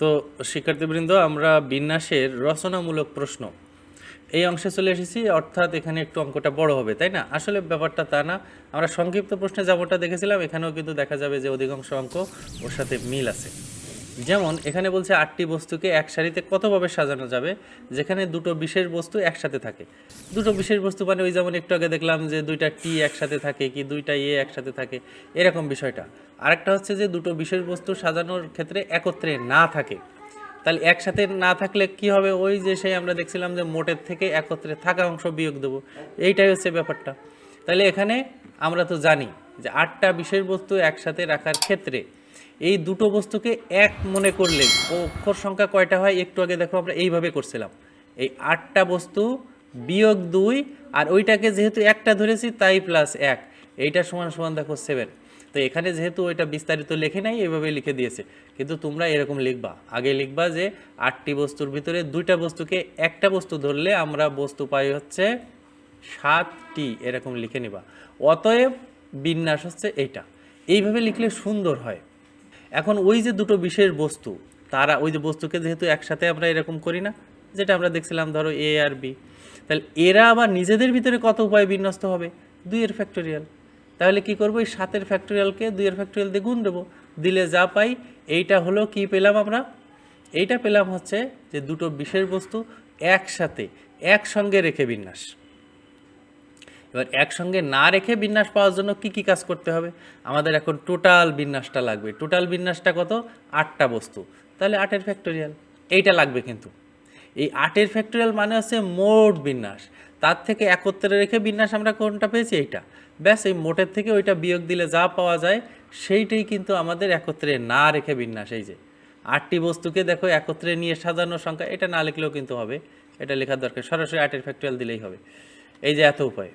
তো শিক্ষার্থীবৃন্দ, আমরা বিন্যাসের রচনামূলক প্রশ্ন। এই অংশে চলে এসেছি, অর্থাৎ এখানে একটু অঙ্কটা বড় হবে, তাই না? আসলে ব্যাপারটা তা না। আমরা সংক্ষিপ্ত প্রশ্নে যেমনটা দেখেছিলাম, এখানেও কিন্তু দেখা যাবে যে অধিকাংশ অঙ্ক ওর সাথে মিল আছে। যেমন, এখানে বলছে আটটি বস্তুকে এক সারিতে কতভাবে সাজানো যাবে? যেখানে দুটো বিশেষ বস্তু একসাথে থাকে। দুটো বিশেষ বস্তু মানে ওই যেমন একটু আগে দেখলাম যে দুইটা টি একসাথে থাকে কি দুইটা এ একসাথে থাকে, এরকম বিষয়টা। আরেকটা হচ্ছে যে দুটো বিশেষ বস্তু সাজানোর ক্ষেত্রে একত্রে না থাকে। তাহলে একসাথে না থাকলে কি হবে? ওই যে সেই আমরা দেখছিলাম যে মোটের থেকে একত্রে থাকা অংশ বিয়োগ দেবো। এইটাই হচ্ছে ব্যাপারটা। তাহলে এখানে আমরা তো জানি যে আটটা বিশেষ বস্তু একসাথে রাখার ক্ষেত্রে এই দুটো বস্তুকে এক মনে করলে, অক্ষর সংখ্যা কয়টা হয়? একটু আগে দেখো আমরা এইভাবে করছিলাম। এই আটটা বস্তু বিয়োগ দুই, আর ওইটাকে যেহেতু একটা ধরেছি, তাই প্লাস এক। এইটা সমান সমান দেখো সেভেন তো এখানে যেহেতু ওইটা বিস্তারিত লেখে নাই, এভাবে লিখে দিয়েছে। কিন্তু তোমরা এরকম লিখবা। আগে লিখবা যে আটটি বস্তুর ভিতরে দুইটা বস্তুকে একটা বস্তু ধরলে আমরা বস্তু পাই হচ্ছে সাতটি, এরকম লিখে নিবা। অতএব বিন্যাস হচ্ছে এইটা। এইভাবে লিখলে সুন্দর হয়। এখন ওই যে দুটো বিশেষ বস্তু, তারা ওই যে বস্তুকে যেহেতু একসাথে আমরা এরকম করি না, যেটা আমরা দেখছিলাম ধরো এ আর বি তাহলে এরা আবার নিজেদের ভিতরে কত উপায় বিন্যস্ত হবে? দুইয়ের ফ্যাক্টোরিয়াল তাহলে কি করব? এই সাতের ফ্যাক্টোরিয়ালকে দুইয়ের ফ্যাক্টোরিয়াল দিয়ে গুণ দেবো। দিলে যা পাই, এইটা হলো কি পেলাম আমরা? এইটা পেলাম হচ্ছে যে দুটো বিশেষ বস্তু একসাথে, একসঙ্গে রেখে বিন্যাস। এবার একসঙ্গে না রেখে বিন্যাস পাওয়ার জন্য কি কি কাজ করতে হবে? আমাদের এখন টোটাল বিন্যাসটা লাগবে। টোটাল বিন্যাসটা কত? আটটা বস্তু। তাহলে আটের ফ্যাক্টোরিয়াল এইটা লাগবে কিন্তু। এই আটের ফ্যাক্টোরিয়াল মানে হচ্ছে মোট বিন্যাস। তার থেকে একত্রে রেখে বিন্যাস আমরা কোনটা পেয়েছি? এইটা। ব্যাস, এই মোটের থেকে ওইটা বিয়োগ দিলে যা পাওয়া যায়, সেইটাই কিন্তু আমাদের একত্রে না রেখে বিন্যাস। এই যে, আটটি বস্তুকে দেখো একত্রে নিয়ে সাজানোর সংখ্যা, এটা না লিখলেও কিন্তু হবে। এটা লেখার দরকার। সরাসরি আটের ফ্যাক্টোরিয়াল দিলেই হবে। এই যে এত উপায়।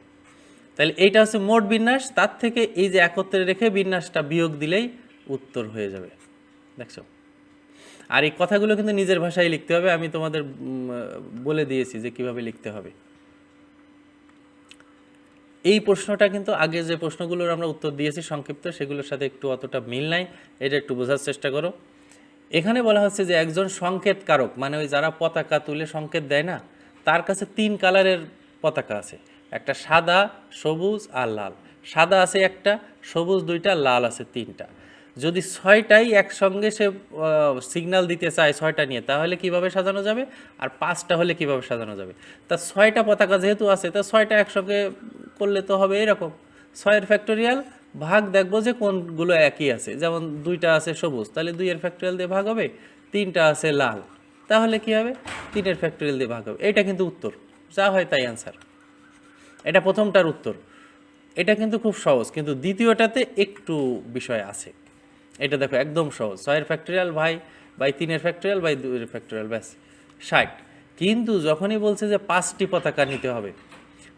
তাহলে এইটা হচ্ছে মোট বিন্যাস, তার থেকে এই যে একত্রে রেখে বিন্যাসটা বিয়োগ দিলেই উত্তর হয়ে যাবে। দেখছ? আর এই কথাগুলো কিন্তু নিজের ভাষায় লিখতে হবে, আমি তোমাদের বলে দিয়েছি যে কীভাবে লিখতে হবে। এই প্রশ্নটা কিন্তু আগে যে প্রশ্নগুলোর আমরা উত্তর দিয়েছি সংক্ষিপ্ত, সেগুলোর সাথে একটু অতটা মিল নাই, এটা একটু বোঝার চেষ্টা করো। এখানে বলা হচ্ছে যে একজন সংকেত কারক মানে ওই যারা পতাকা তুলে সংকেত দেয় না, তার কাছে তিন কালারের পতাকা আছে। একটা সাদা, সবুজ আর লাল। সাদা আছে একটা, সবুজ দুইটা, লাল আছে তিনটা। যদি ছয়টাই একসঙ্গে সে সিগন্যাল দিতে চায় ছয়টা নিয়ে, তাহলে কীভাবে সাজানো যাবে? আর পাঁচটা হলে কীভাবে সাজানো যাবে? তা ছয়টা পতাকা যেহেতু আছে, তা ছয়টা একসঙ্গে করলে তো হবে এরকম। ছয়ের ফ্যাক্টোরিয়াল ভাগ দেখব যে কোনগুলো একই আছে। যেমন দুইটা আছে সবুজ, তাহলে দুইয়ের ফ্যাক্টোরিয়াল দিয়ে ভাগ হবে, তিনটা আছে লাল। তাহলে কি হবে? তিনের ফ্যাক্টোরিয়াল দিয়ে ভাগ হবে। এটা কিন্তু উত্তর। যা হয় তাই অ্যান্সার এটা প্রথমটার উত্তর। এটা কিন্তু খুব সহজ, কিন্তু দ্বিতীয়টাতে একটু বিষয় আছে। এটা দেখো, একদম সহজ। ছয়ের ফ্যাক্টোরিয়াল ভাই বাই তিনের ফ্যাক্টোরিয়াল বাই দুইয়ের ফ্যাক্টোরিয়াল ব্যাস। ষাট। কিন্তু যখনই বলছে যে পাঁচটি পতাকা নিতে হবে,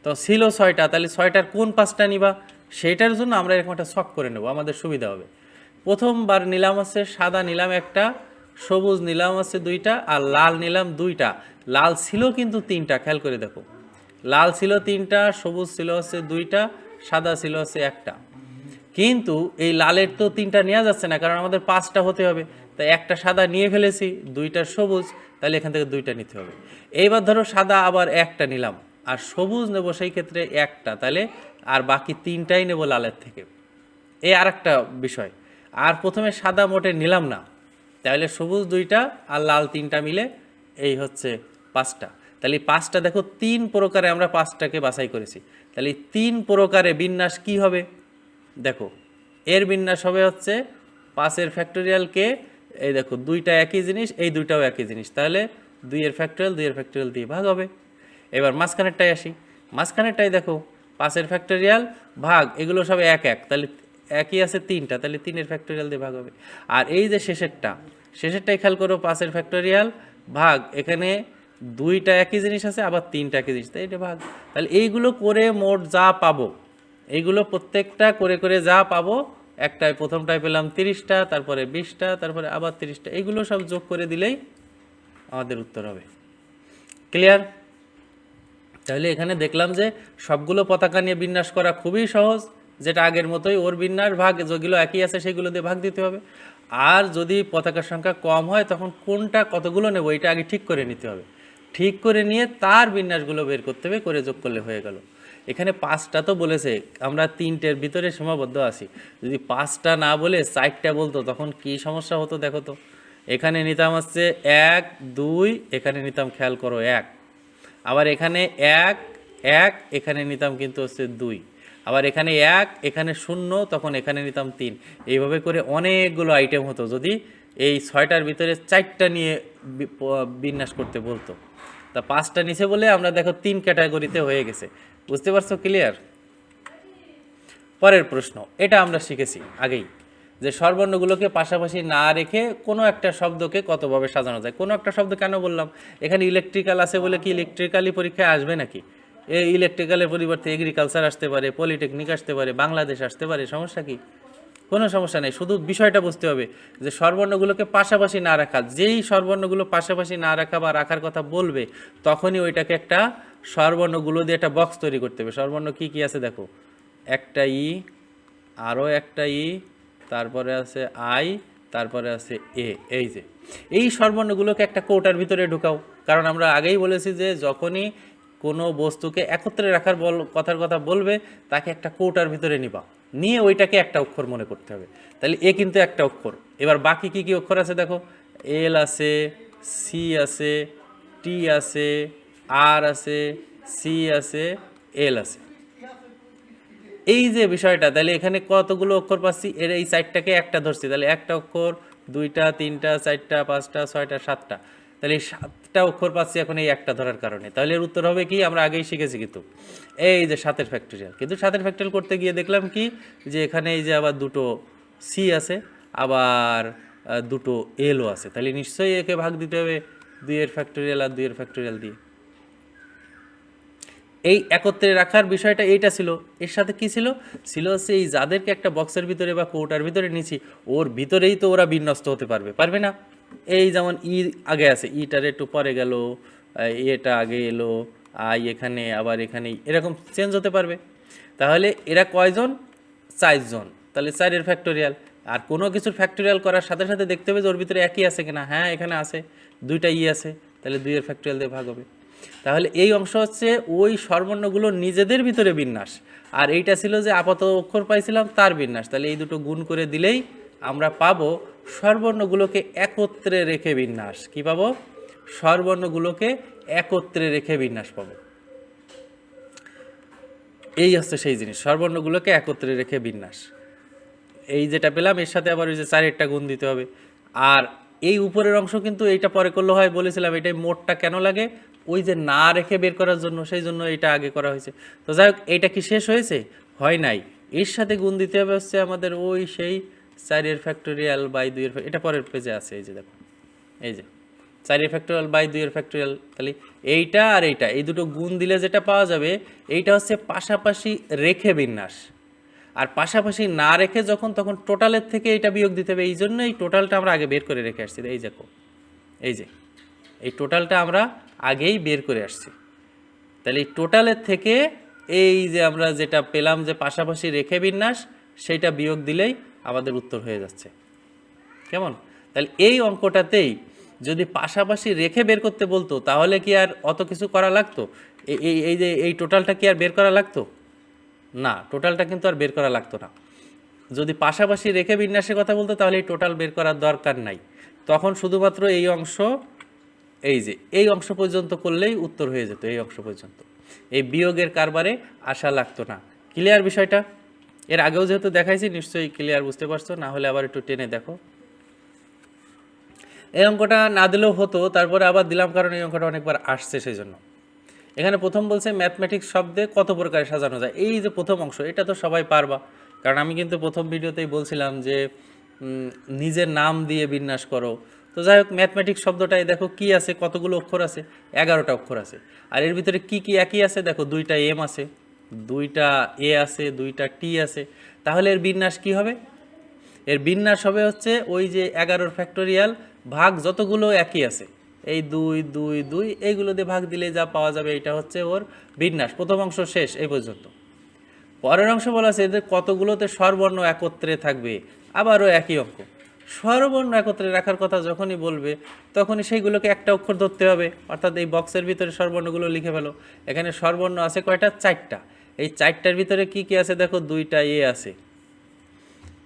তো ছিল ছয়টা, তাহলে ছয়টার কোন পাঁচটা নিবা? সেইটার জন্য আমরা এরকম একটা শখ করে নেব, আমাদের সুবিধা হবে। প্রথমবার নিলাম আছে সাদা নিলাম একটা, সবুজ নিলাম আছে দুইটা, আর লাল নিলাম দুইটা। লাল ছিল কিন্তু তিনটা, খেয়াল করে দেখো। লাল ছিল তিনটা, সবুজ ছিল হচ্ছে দুইটা, সাদা ছিল হচ্ছে একটা। কিন্তু এই লালের তো তিনটা নেওয়া যাচ্ছে না, কারণ আমাদের পাঁচটা হতে হবে। তাই একটা সাদা নিয়ে ফেলেছি, দুইটা সবুজ, তাহলে এখান থেকে দুইটা নিতে হবে। এইবার ধরো সাদা আবার একটা নিলাম, আর সবুজ নেব সেই ক্ষেত্রে একটা, তাহলে আর বাকি তিনটাই নেব লালের থেকে। এই আর একটা বিষয়, আর প্রথমে সাদা মোটে নিলাম না, তাহলে সবুজ দুইটা আর লাল তিনটা মিলে এই হচ্ছে পাঁচটা। তাহলে পাঁচটা দেখো, তিন প্রকারে আমরা পাঁচটাকে বাছাই করেছি। তাহলে তিন প্রকারে বিন্যাস কি হবে? দেখো, এর বিন্যাস হবে হচ্ছে পাঁচের ফ্যাক্টোরিয়ালকে এই দেখো, দুইটা একই জিনিস, এই দুইটাও একই জিনিস। তাহলে দুইয়ের ফ্যাক্টোরিয়াল দুইয়ের ফ্যাক্টোরিয়াল দিয়ে ভাগ হবে। এবার মাঝখানেরটাই আসি। মাঝখানেরটাই দেখো, পাঁচের ফ্যাক্টোরিয়াল ভাগ, এগুলো সব এক এক, তাহলে একই আছে তিনটা, তাহলে তিনের ফ্যাক্টোরিয়াল দিয়ে ভাগ হবে। আর এই যে শেষেরটা শেষেরটাই খেয়াল করো, পাঁচের ফ্যাক্টোরিয়াল ভাগ, এখানে দুইটা একই জিনিস আছে, আবার তিনটা একই জিনিস। তাই এটা ভাগ। তাহলে এইগুলো করে মোট যা পাবো, এইগুলো প্রত্যেকটা করে করে যা পাবো একটায় প্রথমটায় পেলাম তিরিশটা, তারপরে বিশটা, তারপরে আবার তিরিশটা, এইগুলো সব যোগ করে দিলেই আমাদের উত্তর হবে। ক্লিয়ার তাহলে এখানে দেখলাম যে সবগুলো পতাকা নিয়ে বিন্যাস করা খুবই সহজ, যেটা আগের মতোই ওর বিন্যাস, ভাগ যেগুলো একই আছে সেগুলো দিয়ে ভাগ দিতে হবে। আর যদি পতাকার সংখ্যা কম হয়, তখন কোনটা কতগুলো নেব এটা আগে ঠিক করে নিতে হবে। ঠিক করে নিয়ে তার বিন্যাসগুলো বের করতে হবে, করে যোগ করলে হয়ে গেল। এখানে পাঁচটা তো বলেছে, আমরা তিনটের ভিতরে সীমাবদ্ধ আছি। যদি পাঁচটা না বলে চারটা বলতো, তখন কি সমস্যা হতো দেখো তো। এখানে নিতাম হচ্ছে এক, দুই, এখানে নিতাম খেয়াল করো এক। আবার এখানে এক এক, এখানে নিতাম কিন্তু হচ্ছে দুই। আবার এখানে এক, এখানে শূন্য, তখন এখানে নিতাম তিন। এইভাবে করে অনেকগুলো আইটেম হতো। যদি এই ছয়টার ভিতরে চারটা নিয়ে বিন্যাস করতে বলতো। তা পাঁচটা নিচে বলে আমরা দেখো তিন ক্যাটাগরিতে হয়ে গেছে। বুঝতে পারছ ক্লিয়ার? পরের প্রশ্ন, এটা আমরা শিখেছি আগেই, যে স্বরবর্ণগুলোকে পাশাপাশি না রেখে কোনো একটা শব্দকে কতভাবে সাজানো যায়? কোনো একটা শব্দ কেন বললাম? এখানে ইলেকট্রিক্যাল আছে বলে কি ইলেকট্রিক্যালি পরীক্ষায় আসবে নাকি? এই ইলেকট্রিক্যালের পরিবর্তে এগ্রিকালচার আসতে পারে পলিটেকনিক আসতে পারে, বাংলাদেশ আসতে পারে, সমস্যা কি? কোনো সমস্যা নেই। শুধু বিষয়টা বুঝতে হবে যে স্বরবর্ণগুলোকে পাশাপাশি না রাখা, যেই স্বরবর্ণগুলো পাশাপাশি না রাখা বা রাখার কথা বলবে, তখনই ওইটাকে একটা স্বরবর্ণগুলো দিয়ে একটা বক্স তৈরি করতে হবে। স্বরবর্ণ কী কী আছে দেখো। একটা ই, আরও একটা ই, তারপরে আছে আই, তারপরে আছে এ, এই যে। এই স্বরবর্ণগুলোকে একটা কৌটার ভিতরে ঢুকাও। কারণ আমরা আগেই বলেছি যে যখনই কোনো বস্তুকে একত্রে রাখার বল, কথার কথা বলবে, তাকে একটা কৌটার ভিতরে নিবা। নিয়ে ওইটাকে একটা অক্ষর মনে করতে হবে। তাহলে এ কিন্তু একটা অক্ষর। এবার বাকি কি কি অক্ষর আছে দেখো? এল আছে, সি আছে, টি আছে, আর আছে, সি আছে, এল আছে। এই যে বিষয়টা, তাহলে এখানে কতগুলো অক্ষর পাচ্ছি? এর এই সাইডটাকে একটা ধরছি। তাহলে একটা অক্ষর, দুইটা, তিনটা, চারটা, পাঁচটা, ছয়টা, সাতটা। তাহলে এই সাতটা অক্ষর পাচ্ছি এখন এই একটা ধরার কারণে। তাহলে এর উত্তর হবে কি? আমরা আগেই শিখেছি কিন্তু। এই যে সাতের ফ্যাক্টরিয়াল কিন্তু সাতের ফ্যাক্টরিয়াল করতে গিয়ে দেখলাম কি? যে এখানে এই যে আবার দুটো সি আছে, আবার দুটো এলও আছে। তাহলে নিশ্চয়ই একে ভাগ দিতে হবে দুইয়ের ফ্যাক্টরিয়াল আর দুইয়ের ফ্যাক্টরিয়াল দিয়ে। এই একত্রে রাখার বিষয়টা এইটা ছিল। এর সাথে কি ছিল? ছিল হচ্ছে এই যাদেরকে একটা বক্সের ভিতরে বা কৌটার ভিতরে নিছি ওর ভিতরেই তো ওরা বিন্যস্ত হতে পারবে। পারবে না? এই যেমন ই আগে আছে, ইটার একটু পরে গেল এটা আগে এলো, আই এখানে, আবার এখানে, এরকম চেঞ্জ হতে পারবে। তাহলে এরা কয়জন? চারজন। তাহলে চারের ফ্যাক্টোরিয়াল আর কোনো কিছুর ফ্যাক্টোরিয়াল করার সাথে সাথে দেখতে হবে যে ওর ভিতরে একই আছে কিনা। হ্যাঁ এখানে আছে, দুইটা ই আছে, তাহলে দুইয়ের ফ্যাক্টোরিয়াল দিয়ে ভাগ হবে। তাহলে এই অংশ হচ্ছে ওই স্বরবর্ণগুলো নিজেদের ভিতরে বিন্যাস। আর এইটা ছিল যে আপাত অক্ষর পাইছিলাম, তার বিন্যাস। তাহলে এই দুটো গুণ করে দিলেই আমরা পাবো স্বরবর্ণগুলোকে একত্রে রেখে বিন্যাস। কি পাবো? স্বরবর্ণগুলোকে একত্রে রেখে বিন্যাস পাবো। এই হচ্ছে সেই জিনিস স্বরবর্ণগুলোকে একত্রে রেখে বিন্যাস। এই যেটা পেলাম, এর সাথে আবার ওই যে চারেরটা গুণ দিতে হবে। আর এই উপরের অংশ কিন্তু এইটা পরে করলে হয়, বলেছিলাম এটাই মোটটা কেন লাগে? ওই যে না রেখে বের করার জন্য, সেই জন্য এটা আগে করা হয়েছে। তো যাই হোক, এইটা কি শেষ হয়েছে? হয় নাই। এর সাথে গুণ দিতে হবে হচ্ছে আমাদের ওই সেই চারের ফ্যাক্টোরিয়াল বাই দুইয়ের এটা পরের পেজে আছে, এই যে দেখো, এই যে, চারের ফ্যাক্টোরিয়াল বাই দুইয়ের ফ্যাক্টোরিয়াল তাহলে এইটা আর এইটা, এই দুটো গুণ দিলে যেটা পাওয়া যাবে, এইটা হচ্ছে পাশাপাশি রেখে বিন্যাস। আর পাশাপাশি না রেখে যখন, তখন টোটালের থেকে এটা বিয়োগ দিতে হবে, এই জন্য এই টোটালটা আমরা আগে বের করে রেখে আসছি, এই দেখো, এই যে, এই টোটালটা আমরা আগেই বের করে আসছি। তাহলে এই টোটালের থেকে এই যে আমরা যেটা পেলাম যে পাশাপাশি রেখে বিন্যাস, সেইটা বিয়োগ দিলেই আমাদের উত্তর হয়ে যাচ্ছে। কেমন? তাহলে এই অঙ্কটাতেই যদি পাশাপাশি রেখে বের করতে বলতো, তাহলে কি আর অত কিছু করা লাগতো? এই এই যে, এই টোটালটা কি আর বের করা লাগতো? না, টোটালটা কিন্তু আর বের করা লাগতো না। যদি পাশাপাশি রেখে বিন্যাসের কথা বলতো, তাহলে এই টোটাল বের করার দরকার নাই। তখন শুধুমাত্র এই অংশ, এই যে, এই অংশ পর্যন্ত করলেই উত্তর হয়ে যেত, এই অংশ পর্যন্ত। এই বিয়োগের কারবারে আশা লাগতো না। ক্লিয়ার বিষয়টা? এর আগেও যেহেতু দেখাইছি, নিশ্চয়ই ক্লিয়ার বুঝতে পারছ, না হলে আবার একটু টেনে দেখো। এই অঙ্কটা না দিলেও হতো, তারপরে আবার দিলাম কারণ এই অঙ্কটা অনেকবার আসছে সেই জন্য এখানে প্রথম বলছে ম্যাথমেটিক্স শব্দে কত প্রকারে সাজানো যায়। এই যে প্রথম অংশ, এটা তো সবাই পারবা। কারণ আমি কিন্তু প্রথম ভিডিওতেই বলছিলাম যে নিজের নাম দিয়ে বিন্যাস করো। তো যাই হোক ম্যাথমেটিক্স শব্দটাই দেখো কি আছে, কতগুলো অক্ষর আছে, এগারোটা অক্ষর আছে। আর এর ভিতরে কি কি একই আছে, দেখো দুইটা এম আছে। দুইটা এ আছে, দুইটা টি আছে। তাহলে এর বিন্যাস কি হবে? এর বিন্যাস হবে হচ্ছে ওই যে এগারোর ফ্যাক্টোরিয়াল ভাগ যতগুলো একই আছে। এই দুই দুই দুই, এইগুলো দিয়ে ভাগ দিলে যা পাওয়া যাবে এটা হচ্ছে ওর বিন্যাস। প্রথম অংশ শেষ, এই পর্যন্ত। পরের অংশ বলা আছে এদের কতগুলোতে স্বরবর্ণ একত্রে থাকবে? আবারও একই অঙ্ক। স্বরবর্ণ একত্রে রাখার কথা যখনই বলবে, তখনই সেইগুলোকে একটা অক্ষর ধরতে হবে। অর্থাৎ এই বক্সের ভিতরে স্বরবর্ণগুলো লিখে ফেলো। এখানে স্বরবর্ণ আছে কয়টা? চারটা। এই চারটার ভিতরে কি কি আছে দেখো? দুইটা এ আছে।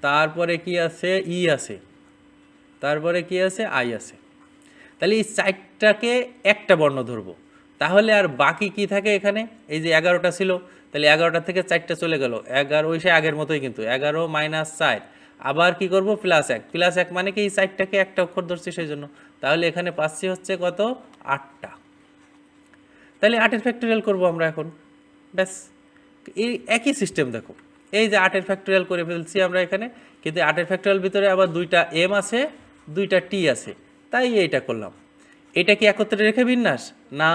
তারপরে কি আছে? ই আছে। তারপরে কি আছে? আই আছে। তাহলে এই চারটাকে একটা বর্ণ ধরবো। তাহলে আর বাকি কি থাকে এখানে? এই যে এগারোটা ছিল, তাহলে এগারোটা থেকে চারটা চলে গেল। এগারো, ওই সে আগের মতোই কিন্তু। এগারো মাইনাস চার। আবার কি করব? প্লাস এক। প্লাস এক মানে কি? এই চারটাকে একটা অক্ষর ধরছি সেই জন্য তাহলে এখানে পাচ্ছি হচ্ছে কত? আটটা। তাহলে আটের ফ্যাক্টোরিয়াল করব আমরা এখন। ব্যাস। এই একই সিস্টেম দেখো। এই যে আটের ফ্যাক্টোরিয়াল করে ফেলছি আমরা এখানে, কিন্তু আটের ফ্যাক্টোরিয়াল ভিতরে আবার দুইটা এম আছে, দুইটা টি আছে। তাই এইটা করলাম। এটা কি একত্রে রেখে বিন্যাস? না।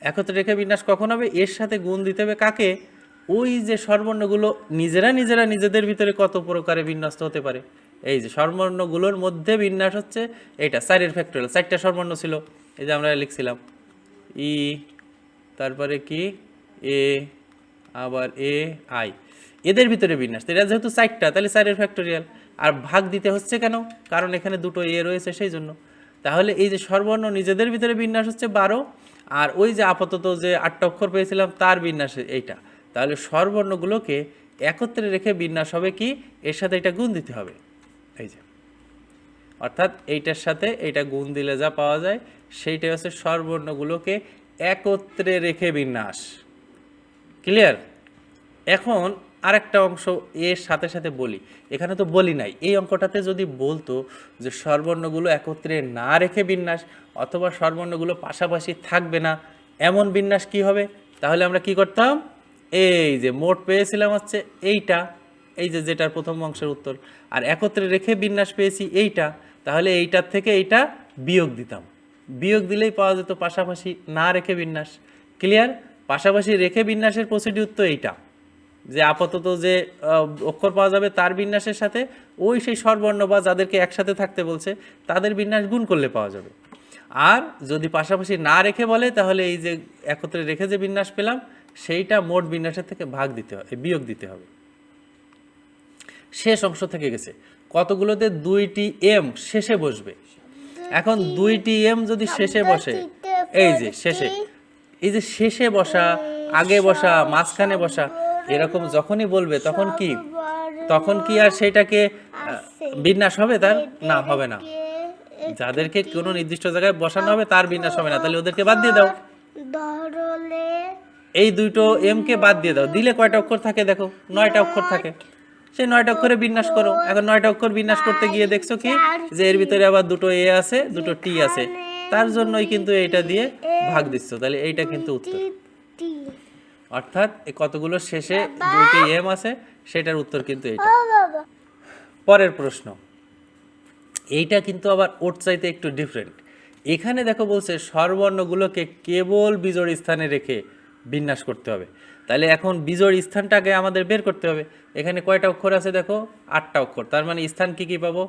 একত্রে রেখে বিন্যাস কখন হবে? এর সাথে গুণ দিতে হবে কাকে? ওই যে স্বরবর্ণগুলো নিজেরা নিজেরা নিজেদের ভিতরে কত প্রকারে বিন্যস্ত হতে পারে? এই যে স্বরবর্ণগুলোর মধ্যে বিন্যাস হচ্ছে এটা, চারের ফ্যাক্টোরিয়াল চারটা স্বরবর্ণ ছিল। এই যে আমরা লিখছিলাম। ই, তারপরে কি? এ আবার এ আই এদের ভিতরে বিন্যাস। এটা যেহেতু চারটা, তাহলে চারের ফ্যাক্টোরিয়াল আর ভাগ দিতে হচ্ছে কেন? কারণ এখানে দুটো এ রয়েছে সেই জন্য তাহলে এই যে সর্বর্ণ নিজেদের ভিতরে বিন্যাস হচ্ছে বারো, আর ওই যে আপাতত যে আটটা অক্ষর পেয়েছিলাম, তার বিন্যাস এইটা। তাহলে স্বরবর্ণগুলোকে একত্রে রেখে বিন্যাস হবে কি? এর সাথে এটা গুণ দিতে হবে। এই যে। অর্থাৎ এইটার সাথে এটা গুণ দিলে যা পাওয়া যায়, সেইটাই হচ্ছে স্বরবর্ণগুলোকে একত্রে রেখে বিন্যাস। ক্লিয়ার এখন আরেকটা অংশ এর সাথে সাথে বলি। এখানে তো বলি নাই। এই অঙ্কটাতে যদি বলতো যে স্বরবর্ণগুলো একত্রে না রেখে বিন্যাস অথবা স্বরবর্ণগুলো পাশাপাশি থাকবে না, এমন বিন্যাস কি হবে? তাহলে আমরা কি করতাম? এই যে মোট পেয়েছিলাম হচ্ছে এইটা, এই যে যেটার প্রথম অংশের উত্তর। আর একত্রে রেখে বিন্যাস পেয়েছি এইটা, তাহলে এইটার থেকে এইটা বিয়োগ দিতাম। বিয়োগ দিলেই পাওয়া যেত পাশাপাশি না রেখে বিন্যাস। ক্লিয়ার পাশাপাশি রেখে বিন্যাসের প্রসিডিউর তো এইটা, যে আপাতত যে অক্ষর পাওয়া যাবে তার বিন্যাসের সাথে, ওই সেই স্বরবর্ণ বা যাদেরকে একসাথে থাকতে বলছে, তাদের বিন্যাস গুণ করলে পাওয়া যাবে। আর যদি পাশাপাশি না রেখে বলে, তাহলে এই যে একত্রে রেখে যে বিন্যাস পেলাম, সেইটা মোট বিন্যাসের থেকে ভাগ দিতে হবে বিয়োগ দিতে হবে। শেষ অংশ থেকে গেছে। কতগুলোতে দুইটি এম শেষে বসবে? এখন দুইটি এম যদি শেষে বসে, এই যে শেষে এই যে শেষে বসা, আগে বসা, মাঝখানে বসা, এরকম যখনই বলবে, তখন কি? তখন কি আর সেটাকে বিন্যাস হবে তার? না, হবে না। যাদেরকে কোনো নির্দিষ্ট জায়গায় বসানো হবে, তার বিন্যাস হবে না। তাহলে ওদেরকে বাদ দিয়ে দাও। এই দুটো এম কে বাদ দিয়ে দাও। দিলে কয়টা অক্ষর থাকে দেখো? নয়টা অক্ষর থাকে। সেই নয়টা অক্ষরে বিন্যাস করো। এখন নয়টা অক্ষর বিন্যাস করতে গিয়ে দেখছ কি? যে এর ভিতরে আবার দুটো এ আছে, দুটো টি আছে। তার জন্যই কিন্তু এইটা দিয়ে ভাগ দিচ্ছ। তাহলে এইটা কিন্তু উত্তর। অর্থাৎ কতগুলো শেষে দুইটি এম আছে, সেটার উত্তর কিন্তু এইটা। পরের প্রশ্ন। এইটা কিন্তু আবার ওর চাইতে একটু ডিফারেন্ট এখানে দেখো বলছে, স্বরবর্ণগুলোকে কেবল বিজোড় স্থানে রেখে বিন্যাস করতে হবে। তাহলে এখন বিজোড় স্থানটাকে আমাদের বের করতে হবে। এখানে কয়টা অক্ষর আছে দেখো? আটটা অক্ষর। তার মানে স্থান কি কি পাবো?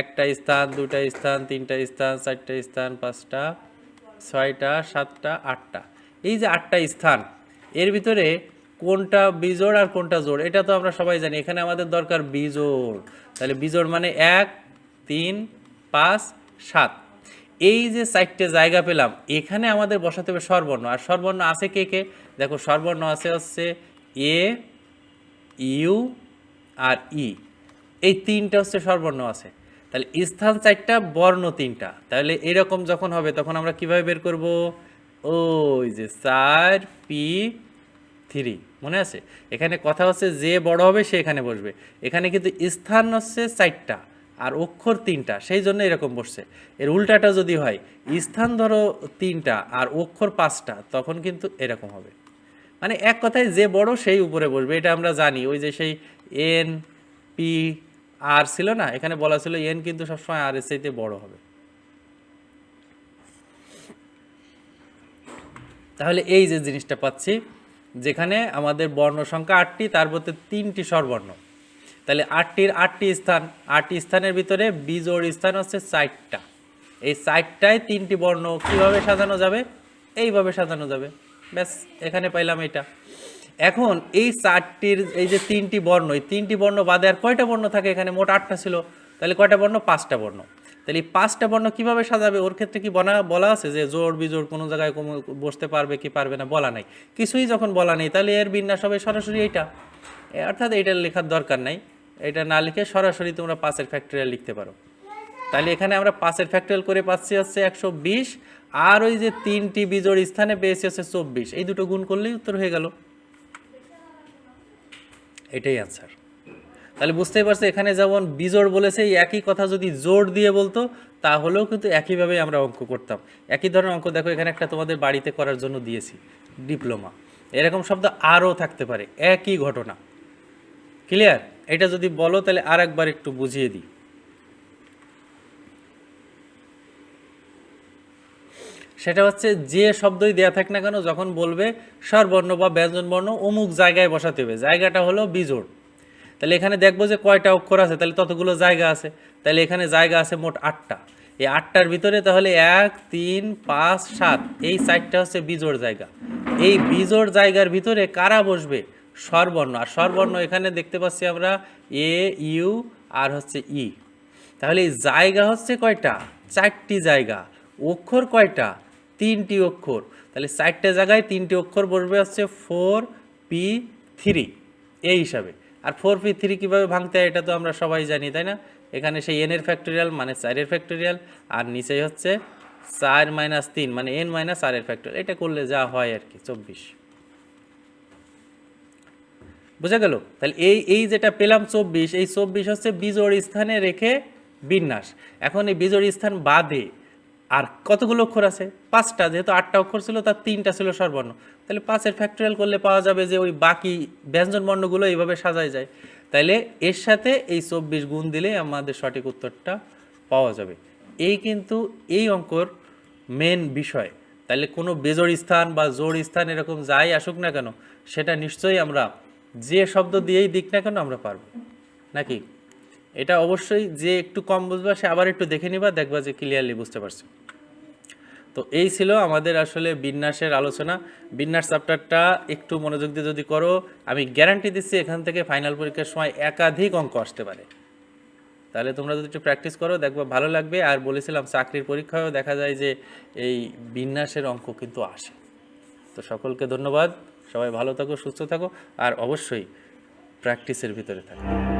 একটা স্থান দুটা স্থান, তিনটা স্থান, চারটা স্থান, পাঁচটা, ছয়টা, সাতটা, আটটা। এই যে আটটা স্থান, এর ভিতরে কোনটা বিজোড় আর কোনটা জোড়, এটা তো আমরা সবাই জানি। এখানে আমাদের দরকার বিজোড়। তাহলে বিজোড় মানে এক, তিন, পাঁচ, সাত। এই যে চারটে জায়গা পেলাম, এখানে আমাদের বসাতে হবে স্বরবর্ণ আর সর্বর্ণ আছে কে কে? দেখো, সর্বর্ণ আছে হচ্ছে এ, ইউ আর ই। এই তিনটা হচ্ছে সর্বর্ণ আছে। তাহলে স্থান চারটা, বর্ণ তিনটা। তাহলে এরকম যখন হবে, তখন আমরা কীভাবে বের করব? ওই যে চার, পি, থ্রি, মনে আছে? এখানে কথা হচ্ছে যে বড় হবে, সে এখানে বসবে। এখানে কিন্তু স্থান হচ্ছে চারটা আর অক্ষর তিনটা, সেই জন্য এরকম বসছে। এর উল্টাটা যদি হয়, স্থান ধরো তিনটা আর অক্ষর পাঁচটা, তখন কিন্তু এরকম হবে। মানে এক কথায় যে বড়, সেই উপরে বসবে। এটা আমরা জানি। ওই যে সেই এন, পি আর ছিল না, এখানে বলা ছিল এন কিন্তু সবসময় আর এর চাইতে বড় হবে। তাহলে এই যে জিনিসটা পাচ্ছি, যেখানে আমাদের বর্ণ সংখ্যা আটটি, তার মধ্যে তিনটি স্বরবর্ণ। তাহলে আটটির আটটি স্থান, আটটি স্থানের ভিতরে বিজোড় স্থান হচ্ছে চারটা এই চারটায় তিনটি বর্ণ কীভাবে সাজানো যাবে? এইভাবে সাজানো যাবে। ব্যাস, এখানে পাইলাম এটা। এখন এই চারটির এই যে তিনটি বর্ণ, এই তিনটি বর্ণ বাদে আর কয়টা বর্ণ থাকে? এখানে মোট আটটা ছিল। তাহলে কয়টা বর্ণ? পাঁচটা বর্ণ। তাহলে এই পাঁচটা বর্ণ কীভাবে সাজাবে? ওর ক্ষেত্রে কি বনা, বলা আছে যে জোর বিজোড় কোনো জায়গায় কোনো বসতে পারবে কি পারবে না বলা নাই। কিছুই যখন বলা নেই, তাহলে এর বিন্যাস হবে সরাসরি এইটা। অর্থাৎ এইটা লেখার দরকার নাই। এটা না লিখে সরাসরি তোমরা পাঁচের ফ্যাক্টরিয়াল লিখতে পারো। তাহলে এখানে আমরা পাঁচের ফ্যাক্টরিয়াল করে পাচ্ছি হচ্ছে একশো বিশ, আর ওই যে তিনটি বিজোড় স্থানে পেয়েছি হচ্ছে চব্বিশ। এই দুটো গুণ করলেই উত্তর হয়ে গেল। এটাই অ্যান্সার তাহলে বুঝতেই পারছ, এখানে যেমন বিজোড় বলেছে, এই একই কথা যদি জোর দিয়ে বলতো, তাহলেও কিন্তু একইভাবে আমরা অঙ্ক করতাম। একই ধরনের অঙ্ক দেখো, এখানে একটা তোমাদের বাড়িতে করার জন্য দিয়েছি ডিপ্লোমা এরকম শব্দ আরও থাকতে পারে, একই ঘটনা। ক্লিয়ার এটা যদি বলো, তাহলে আর একবার একটু বুঝিয়ে দিই। সেটা হচ্ছে যে শব্দই দেয়া থাক না কেন, যখন বলবে স্বরবর্ণ বা ব্যঞ্জনবর্ণ অমুক জায়গায় বসাতে হবে। জায়গাটা হলো বিজোড়। তাহলে এখানে দেখব যে কয়টা অক্ষর আছে, তাহলে ততগুলো জায়গা আছে। তাহলে এখানে জায়গা আছে মোট আটটা। এই আটটার ভিতরে তাহলে এক, তিন, পাঁচ, সাত, এই সাইডটা হচ্ছে বিজোড় জায়গা। এই বিজোড় জায়গার ভিতরে কারা বসবে? স্বরবর্ণ। আর স্বরবর্ণ এখানে দেখতে পাচ্ছি আমরা এ, ইউ আর হচ্ছে ই। তাহলে জায়গা হচ্ছে কয়টা? চারটি জায়গা। অক্ষর কয়টা? তিনটি অক্ষর। তাহলে চারটে জায়গায় তিনটি অক্ষর বসবে হচ্ছে ফোর পি থ্রি এই হিসাবে। আর ফোর পি থ্রি কীভাবে ভাঙতে হয় এটা তো আমরা সবাই জানি, তাই না? এখানে সেই এনের ফ্যাক্টোরিয়াল মানে চারের ফ্যাক্টোরিয়াল আর নিচেই হচ্ছে চার মাইনাস তিন মানে এন মাইনাস আরের ফ্যাক্টোরিয়াল এটা করলে যা হয় আর কি, চব্বিশ। বুঝা গেল? তাহলে এই এই যেটা পেলাম চব্বিশ, এই চব্বিশ হচ্ছে বিজোড় স্থানে রেখে বিন্যাস। এখন এই বিজোড় স্থান বাদে আর কতগুলো অক্ষর আছে? পাঁচটা, যেহেতু আটটা অক্ষর ছিল, তার তিনটা ছিল স্বরবর্ণ। তাহলে পাঁচের ফ্যাক্টরিয়াল করলে পাওয়া যাবে যে ওই বাকি ব্যঞ্জন বর্ণগুলো এইভাবে সাজায় যায়। তাইলে এর সাথে এই চব্বিশ গুণ দিলে আমাদের সঠিক উত্তরটা পাওয়া যাবে। এই কিন্তু এই অঙ্কর মেন বিষয়। তাহলে কোনো বেজোড় স্থান বা জোর স্থান এরকম যাই আসুক না কেন, সেটা নিশ্চয়ই আমরা যে শব্দ দিয়েই দিক না কেন আমরা পারব। নাকি? এটা অবশ্যই যে একটু কম বুঝবা, সে আবার একটু দেখে নিবা, দেখবা যে ক্লিয়ারলি বুঝতে পারছ। তো এই ছিল আমাদের আসলে বিন্যাসের আলোচনা। বিন্যাস চ্যাপ্টারটা একটু মনোযোগ দিয়ে যদি করো, আমি গ্যারান্টি দিচ্ছি এখান থেকে ফাইনাল পরীক্ষার সময় একাধিক অঙ্ক আসতে পারে। তাহলে তোমরা যদি একটু প্র্যাকটিস করো, দেখবা ভালো লাগবে। আর বলেছিলাম চাকরির পরীক্ষায়ও দেখা যায় যে এই বিন্যাসের অঙ্ক কিন্তু আসে। তো সকলকে ধন্যবাদ। সবাই ভালো থাকো, সুস্থ থাকো। আর অবশ্যই প্র্যাকটিসের ভিতরে থাকো।